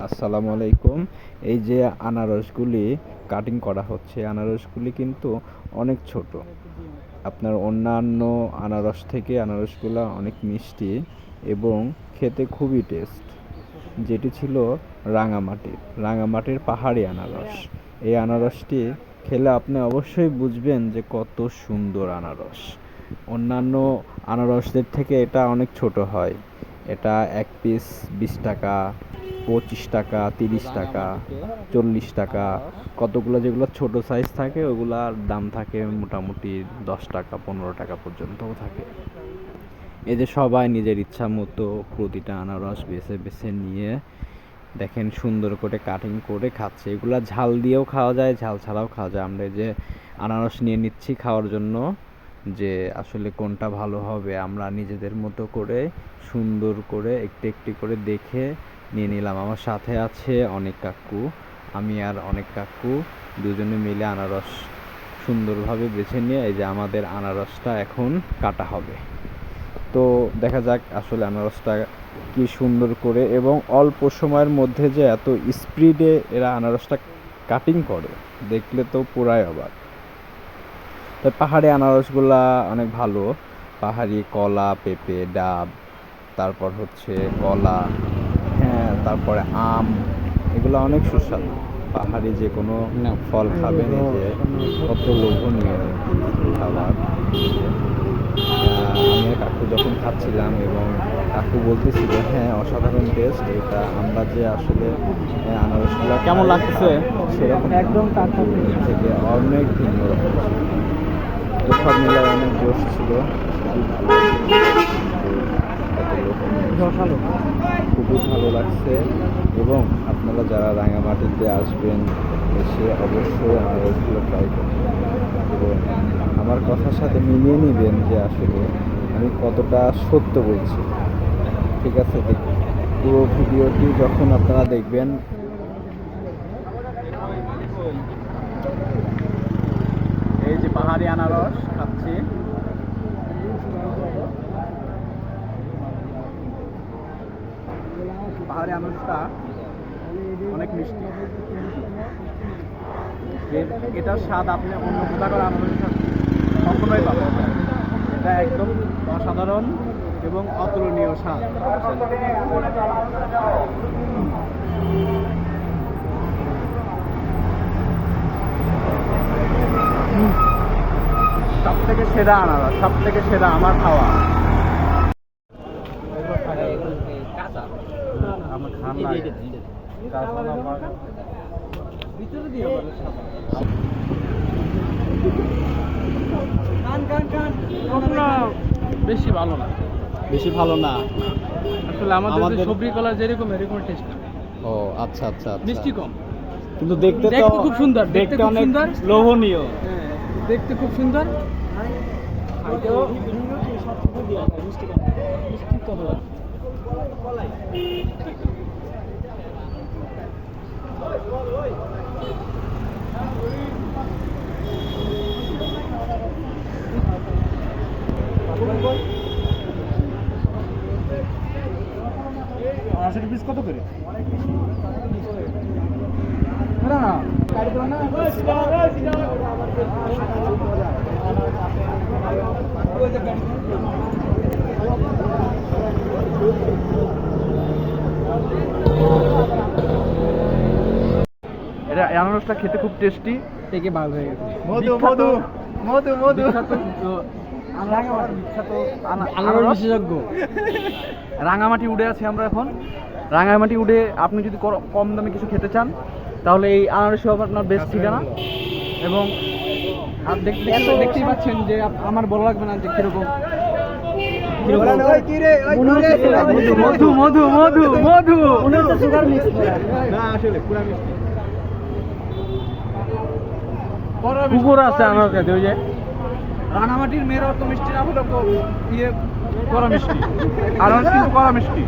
আসসালামু আলাইকুম। এই যে আনারসগুলি কাটিং করা হচ্ছে, আনারসগুলি কিন্তু অনেক ছোট। আপনার অন্যান্য আনারস থেকে আনারসগুলো অনেক মিষ্টি এবং খেতে খুবই টেস্ট যেটি ছিল রাঙামাটির রাঙামাটির পাহাড়ি আনারস। এই আনারসটি খেলে আপনি অবশ্যই বুঝবেন যে কত সুন্দর আনারস। অন্যান্য আনারসদের থেকে এটা অনেক ছোট হয়। এটা এক পিস বিশ টাকা পঁচিশ টাকা, তিরিশ টাকা, চল্লিশ টাকা, কতগুলো যেগুলো ছোট সাইজ থাকে ওগুলার দাম থাকে মোটামুটি দশ টাকা, পনেরো টাকা পর্যন্তও থাকে। এই যে সবাই নিজের ইচ্ছা মতো প্রতিটা আনারস বেছে বেছে নিয়ে দেখেন সুন্দর করে কাটিং করে খাচ্ছে। এগুলা ঝাল দিয়েও খাওয়া যায়, ঝাল ছাড়াও খাওয়া যায়। আমরা যে আনারস নিয়ে নিচ্ছি খাওয়ার জন্য যে আসলে কোনটা ভালো হবে, আমরা নিজেদের মতো করে সুন্দর করে একটু একটি করে দেখে নিয়ে নিলাম। আমার সাথে আছে অনেক কাকু, আমি আর অনেক কাকু দুজনে মিলে আনারস সুন্দরভাবে বেছে নিয়ে এই যে আমাদের আনারসটা এখন কাটা হবে। তো দেখা যাক আসলে আনারসটা কি সুন্দর করে এবং অল্প সময়ের মধ্যে যে এত স্পিডে এরা আনারসটা কাটিং করে, দেখলে তো পুরাই অবাক। তো পাহাড়ি আনারসগুলা অনেক ভালো। পাহাড়ি কলা, পেঁপে, ডাব, তারপর হচ্ছে কলা হ্যাঁ তারপরে আম এগুলো অনেক সুস্বাদু। পাহাড়ি যে কোনো ফল খাবেন এই যে কত লোভনীয় খাবার। আমি কাকু যখন খাচ্ছিলাম এবং কাকু বলতেছিল হ্যাঁ অসাধারণ টেস্ট এটা আমরা যে আসলে আনারসগুলো কেমন লাগছে সেরকম একদম থেকে অনেক ভিন্ন রকম তো সব মিলায় অনেক জোশ ছিল। খুবই ভালো লাগছে এবং আপনারা যারা রাঙামাটিতে আসবেন এসে অবশ্যই আমার আনারসগুলো ট্রাই করবেন। এবং আমার কথার সাথে মিলিয়ে নেবেন যে আসলে আমি কতটা সত্য বলছি। ঠিক আছে পুরো ভিডিওটি যখন আপনারা দেখবেন এই যে পাহাড়ি আনারস খাচ্ছি। পাহাড়ি আনারসটা অনেক মিষ্টি। এটার স্বাদ আপনি অন্য কোথাকার আনারসের সাথে কখনোই পাবেন। এটা একদম অসাধারণ এবং অতুলনীয় স্বাদ। সব থেকে সেরা আনারস সব থেকে সেরা আমার খাওয়া। আমার খান লাগে। বেশি ভালো না। বেশি ভালো না। আসলে আমাদের সবজি কলা যেরকম এরকম টেস্ট ও আচ্ছা আচ্ছা আচ্ছা। মিষ্টি কম। কিন্তু দেখতে তো খুব সুন্দর, দেখতে অনেক সুন্দর। লোভনীয়। হ্যাঁ, দেখতে খুব সুন্দর। খাইতেও মিষ্টি তো হয়। আনারসের পিস কত করে? এটা আনারসটা খেতে খুব টেস্টি থেকে ভালো হয়ে গেছে। মধু মধু মধু মধু। আনারস। বিশেষজ্ঞ। রাঙামাটি উড়ে আছি আমরা এখন। রাঙামাটি উড়ে আপনি যদি কম দামে কিছু খেতে চান তাহলে এই আনারসই হবে আপনার বেস্ট ঠিকানা। এবং দেখতেই পাচ্ছেন যে আমার বলা লাগবে না যে কিরকম- মধু মধু মধু মধু না আসলে পুরা মিষ্টি। পুকুর আছে আমার কাছে ওই যে। রানামাটির মেয়েরা তো মিষ্টি না হলো ইয়ে করা মিষ্টি। আর কিন্তু করা মিষ্টি।